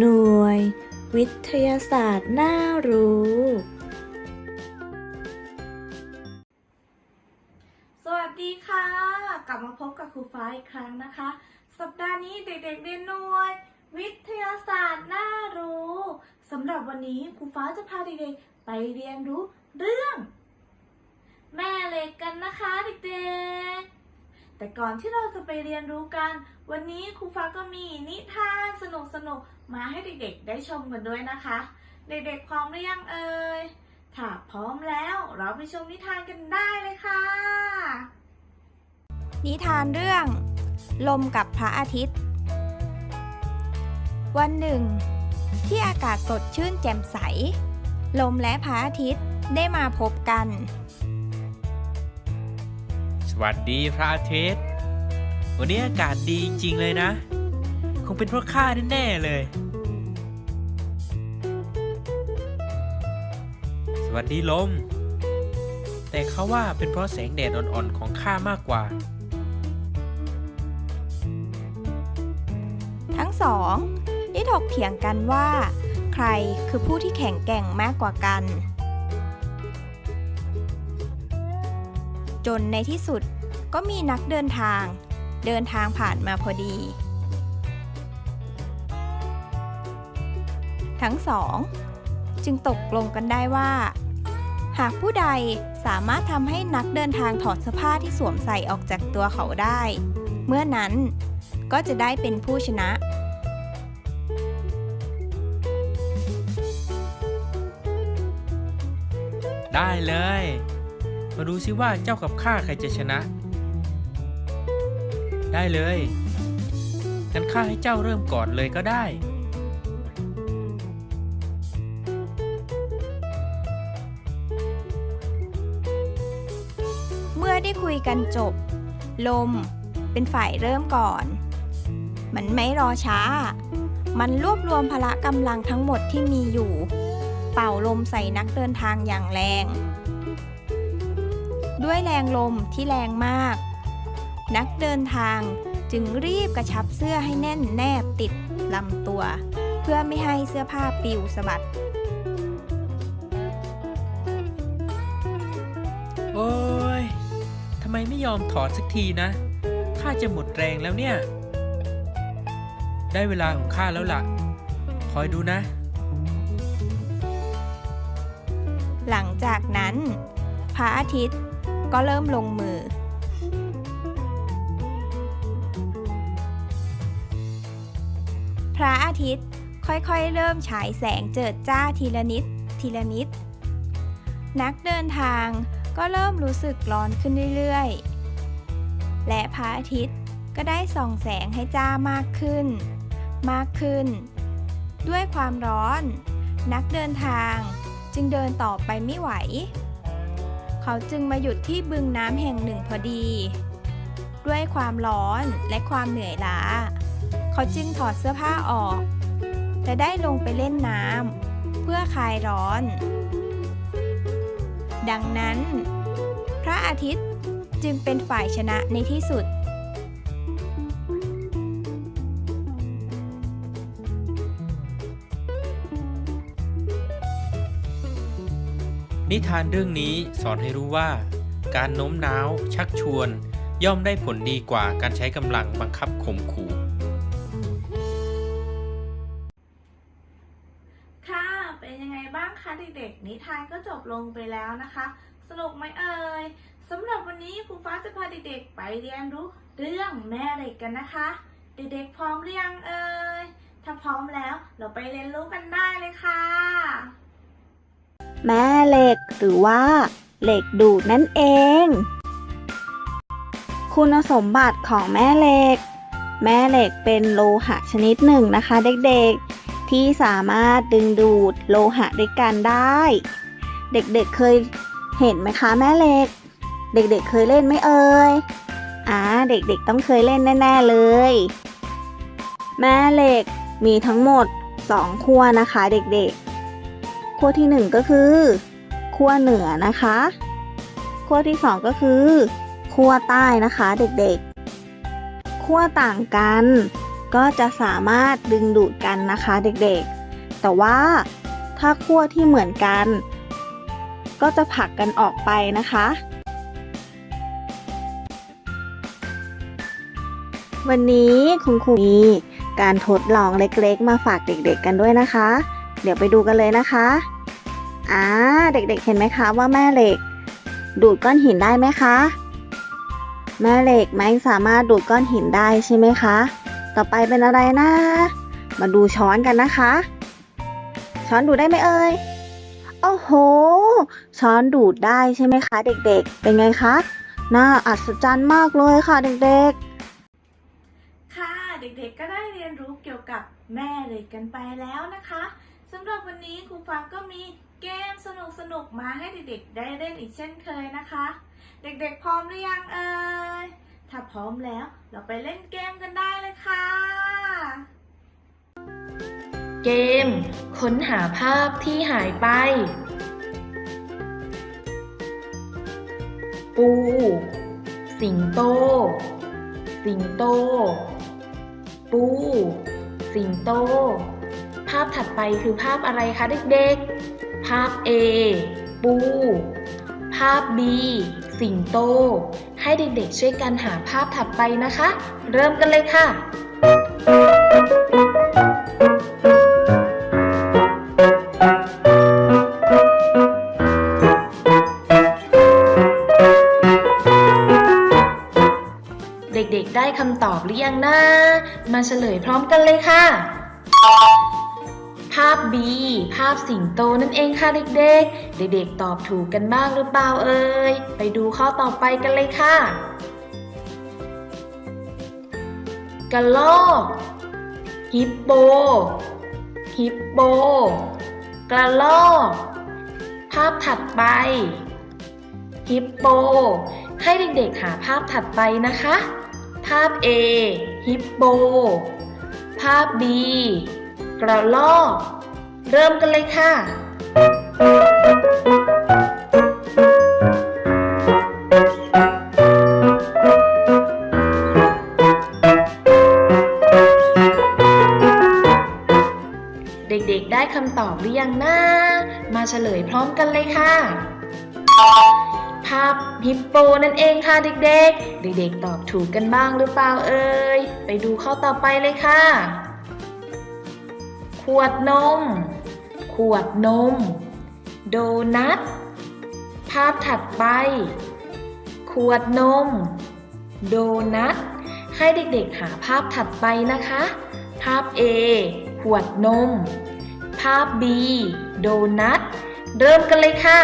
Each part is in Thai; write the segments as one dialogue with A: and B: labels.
A: หน่วย วิทยาศาสตร์น่ารู้ สวัสดีค่ะ กลับมาพบกับครูฟ้าอีกครั้งนะคะ สัปดาห์นี้เด็กๆเรียนหน่วย วิทยาศาสตร์น่ารู้สำหรับวันนี้ครูฟ้าจะพาเด็กๆไปเรียนรู้เรื่อง แม่เหล็กกันนะคะเด็กๆแต่ก่อนที่เราจะไปเรียนรู้กัน วันนี้ครูฟ้าก็มีนิทาน สนุกๆมาให้เด็กๆ ได้ชมกันด้วยนะคะ เด็กๆพร้อมหรือยังเอ่ยถ้าพร้อมแล้วเราไปชมนิทานกันได้เลยค่ะ
B: นิทานเรื่อง ลมกับพระอาทิตย์ วันหนึ่ง ที่อากาศสดชื่นแจ่มใส ลมและพระอาทิตย์ได้มาพบกัน
C: สวัสดีพระอาทิตย์ วันนี้อากาศดีจริงๆเลยนะ คงเป็นเพราะข้าแน่ๆเลย สวัสดีลม แต่เขาว่าเป็นเพราะแสงแดดอ่อนๆของข้ามากกว่า
B: ทั้งสองได้ถกเถียงกันว่า ใครคือผู้ที่แข็งแกร่งมากกว่ากัน จนในที่สุดก็มีนักเดินทาง เดินทางผ่านมาพอดี ทั้งสอง จึงตกลงกันได้ว่า หากผู้ใดสามารถทำให้นักเดินทางถอดเสื้อผ้าที่สวมใส่ออกจากตัวเขาได้ เมื่อนั้นก็จะได้เป็นผู้ชนะ
C: ได้เลย มาดูซิว่าเจ้ากับข้าใครจะชนะ ได้เลย งั้นข้าให้เจ้าเริ่มก่อนเลยก็ได้
B: กันจบ ลมเป็นฝ่ายเริ่มก่อน มันไม่รอช้า มันรวบรวมพละกำลังทั้งหมดที่มีอยู่ เป่าลมใส่นักเดินทางอย่างแรง ด้วยแรงลมที่แรงมาก นักเดินทางจึงรีบกระชับเสื้อให้แน่นแนบติดลำตัว เพื่อไม่ให้เสื้อผ้าปลิวสะบัด
C: โอ้ ไมไม่ยอมถอดสักทีนะ ข้าจะหมดแรงแล้วเนี่ย ได้เวลาของข้าแล้วล่ะ คอยดูนะ
B: หลังจากนั้น พระอาทิตย์ก็เริ่มลงมือ พระอาทิตย์ค่อยๆ เริ่มฉายแสงเจิดจ้าทีละนิด ทีละนิด นักเดินทาง ก็เริ่มรู้สึกร้อนขึ้นเรื่อยๆ และพระอาทิตย์ก็ได้ส่องแสงให้จ้ามากขึ้น มากขึ้น ด้วยความร้อน นักเดินทางจึงเดินต่อไปไม่ไหว เขาจึงมาหยุดที่บึงน้ำแห่งหนึ่งพอดี ด้วยความร้อนและความเหนื่อยล้า เขาจึงถอดเสื้อผ้าออก และได้ลงไปเล่นน้ำเพื่อคลายร้อน ดังนั้น พระอาทิตย์จึงเป็นฝ่ายชนะในที่สุด
C: นิทานเรื่องนี้สอนให้รู้ว่า การโน้มน้าว ชักชวน ย่อมได้ผลดีกว่าการใช้กำลังบังคับข่มขู่
A: ทานก็จบลงไปแล้วนะคะ สนุกไหมเอ่ยสำหรับวันนี้ครูฟ้าจะพาเด็กๆ ไปเรียนรู้เรื่องแม่เหล็กกันนะคะ เด็กๆพร้อมหรือยังเอ่ยถ้าพร้อมแล้วเราไปเรียนรู้กันได้เลยค่ะ
D: แม่เหล็กหรือว่า เหล็กดูดนั่นเอง คุณสมบัติของแม่เหล็ก แม่เหล็กเป็นโลหะชนิดหนึ่งนะคะ เด็กๆ ที่สามารถดึงดูดโลหะด้วยกันได้ เด็กๆเเคยเห็นไหมคะแม่เหล็ก เด็กๆเคยเล่นไหมเอ่ยอ่าเด็กๆต้องเคยเล่นแน่ๆเลย แม่เหล็กมีทั้งหมด2ขั้วนะคะเด็กๆขั้วที่หนึ่งก็คือขั้วเหนือนะคะขั้วที่สองก็คือขั้วใต้นะคะเด็กๆขั้วต่างกัน ก็จะสามารถดึงดูดกันนะคะเด็กๆ แต่ว่าถ้าขั้วที่เหมือนกัน ก็จะผลักกันออกไปนะคะ วันนี้คุณครูมีการทดลองเล็กๆ มาฝากเด็กๆกันด้วยนะคะ เดี๋ยวไปดูกันเลยนะคะอ่าเด็กๆ เห็นไหมคะว่าแม่เหล็ก ดูดก้อนหินได้ไหมคะ แม่เหล็กไม่สามารถดูดก้อนหินได้ใช่ไหมคะ ต่อไปเป็นอะไรนะ มาดูช้อนกันนะคะ ช้อนดูดได้ไหมเอ่ยโอ้โห ช้อนดูดได้ใช่ไหมคะเด็กๆ เป็นไงคะ น่าอัศจรรย์มากเลยค่ะเด็กๆ
A: ค่ะเด็กๆก็ได้เรียนรู้เกี่ยวกับแม่เหล็กกันไปแล้วนะคะสำหรับวันนี้ครูฟังก็มีเกมสนุกๆมาให้เด็กๆ ได้เล่นอีกเช่นเคยนะคะ เด็กๆพร้อมหรือยังเอ่ย ถ้าพร้อมแล้วเราไปเล่นเกมกันได้เลยค่ะ
E: เกม ค้นหาภาพที่หายไป ปู สิงโต สิงโต ปู สิงโต ภาพถัดไปคือภาพอะไรคะเด็กๆ ภาพ A ปู ภาพ B สิงโต ให้เด็กๆช่วยกันหาภาพถัดไปนะคะ เริ่มกันเลยค่ะเด็กๆ ได้คำตอบหรือยังนะ มาเฉลยพร้อมกันเลยค่ะาพ B ภาพสิงโตนั่นเองค่ะเด็กๆ เด็กๆ ตอบถูกกันบ้างหรือเปล่าเอ่ย ไปดูข้อต่อไปกันเลยค่ะกระลอกฮิปโป ฮิปโป กระลอก ภาพถัดไป ฮิปโป ให้เด็กๆ หาภาพถัดไปนะคะ ภาพ A ฮิปโป ภาพ B กระลอก เริ่มกันเลยค่ะ เด็กๆได้คำตอบหรือยังนะ มาเฉลยพร้อมกันเลยค่ะ ภาพฮิปโปนั่นเองค่ะเด็กๆ เด็กๆตอบถูกกันบ้างหรือเปล่าเอ่ย ไปดูข้อต่อไปเลยค่ะ ขวดนม ขวดนม โดนัท ภาพถัดไป ขวดนม โดนัท ให้เด็กๆหาภาพถัดไปนะคะ ภาพ A ขวดนม ภาพ B โดนัท เริ่มกันเลยค่ะ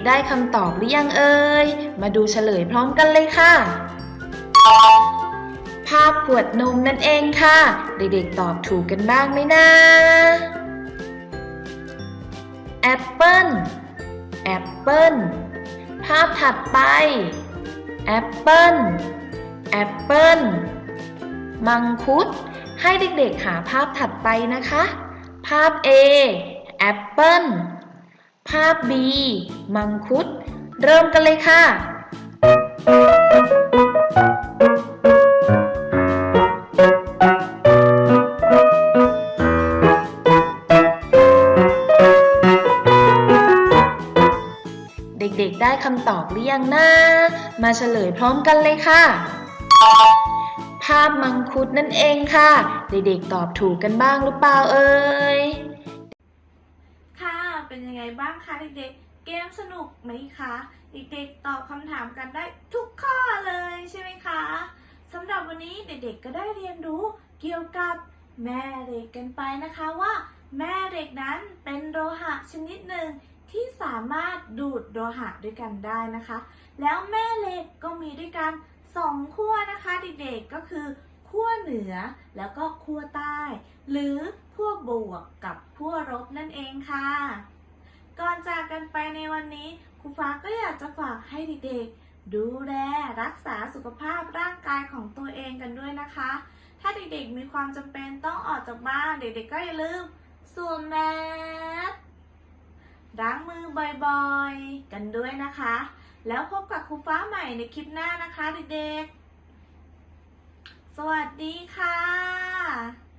E: ๆ ได้คำตอบหรือยังเอ่ย มาดูเฉลยพร้อมกันเลยค่ะ ภาพขวดนมนั่นเองค่ะ เด็กๆตอบถูกกันบ้างไหมนะแอปเปิ้ลแอปเปิ้ลภาพถัดไปแอปเปิ้ลแอปเปิ้ลมังคุด ให้เด็กๆหาภาพถัดไปนะคะ ภาพ A แอปเปิ้ล ภาพ B มังคุด เริ่มกันเลยค่ะ เด็กๆ ได้คำตอบหรือยังนะ มาเฉลยพร้อมกันเลยค่ะ ภาพมังคุดนั่นเองค่ะ เด็กๆ ตอบถูกกันบ้างหรือเปล่าเอ่ย
A: ไงบ้างคะเด็กๆ เกมสนุกไหมคะ เด็กๆตอบคำถามกันได้ทุกข้อเลยใช่ไหมคะสำหรับวันนี้เด็กๆก็ได้เรียนรู้เกี่ยวกับแม่เหล็กกันไปนะคะว่า แม่เหล็กนั้นเป็นโลหะชนิดหนึ่งที่สามารถดูดโลหะด้วยกันได้นะคะ แล้วแม่เหล็กก็มีด้วยกันสองขั้วนะคะเด็กๆก็คือขั้วเหนือแล้วก็ขั้วใต้ หรือขั้วบวกกับขั้วลบนั่นเองค่ะ ก่อนจากกันไปในวันนี้ครูฟ้าก็อยากจะฝากให้เด็กๆ ดูแลรักษาสุขภาพร่างกายของตัวเองกันด้วยนะคะ ถ้าเด็กๆมีความจำเป็นต้องออกจากบ้าน เด็กๆก็อย่าลืมสวมแมสล้างมือบ่อยๆ กันด้วยนะคะ แล้วพบกับครูฟ้าใหม่ในคลิปหน้านะคะเด็กๆ สวัสดีค่ะ